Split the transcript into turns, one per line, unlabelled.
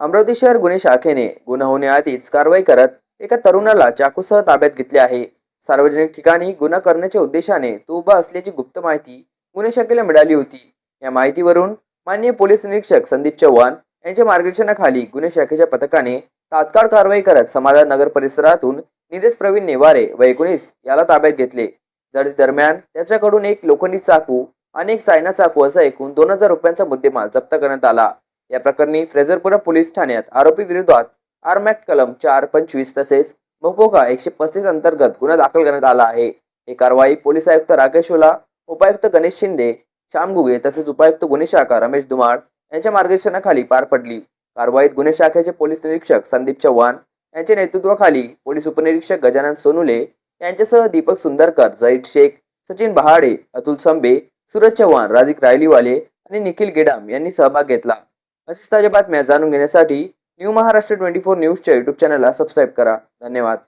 अमरावती शहर गुन्हे शाखेने गुन्हा होण्याआधीच कारवाई करत एका तरुणाला चाकूसह ताब्यात घेतले आहे. सार्वजनिक ठिकाणी गुन्हा करण्याच्या उद्देशाने तो उभा असल्याची गुप्त माहिती गुन्हे शाखेला मिळाली होती. या माहितीवरून माननीय पोलीस निरीक्षक संदीप चव्हाण यांच्या मार्गदर्शनाखाली गुन्हे शाखेच्या पथकाने तात्काळ कारवाई करत समाधान नगर परिसरातून नीरज प्रवीण नेवारे व एकोणीस याला ताब्यात घेतले. जर दरम्यान त्याच्याकडून एक लोखंडी चाकू आणि एक चायना चाकू असा एकूण दोन हजार रुपयांचा मुद्देमाल जप्त करण्यात आला. या प्रकरणी फ्रेझरपुरा पोलीस ठाण्यात आरोपी विरोधात आरमॅक्ट कलम चार पंचवीस तसेच मोपोका एकशे पस्तीस अंतर्गत गुन्हा दाखल करण्यात आला आहे. ही कारवाई पोलीस आयुक्त राकेश ओला उपायुक्त गणेश शिंदे श्याम गुगे तसेच उपायुक्त गुन्हे शाखा रमेश दुमाळ यांच्या मार्गदर्शनाखाली पार पडली. कारवाईत गुन्हे शाखेचे पोलीस निरीक्षक संदीप चव्हाण यांच्या नेतृत्वाखाली पोलीस उपनिरीक्षक गजानन सोनुले यांच्यासह दीपक सुंदरकर झहीद शेख सचिन बहाडे अतुल संबे सूरज चव्हाण राजिक रायलीवाले आणि निखिल गेडाम यांनी सहभाग घेतला. अशीच ताज्या बातम्या जाणून घेण्यासाठी न्यू महाराष्ट्र ट्वेंटी फोर न्यूजच्या यूट्यूब चॅनलला सबस्क्राईब करा. धन्यवाद.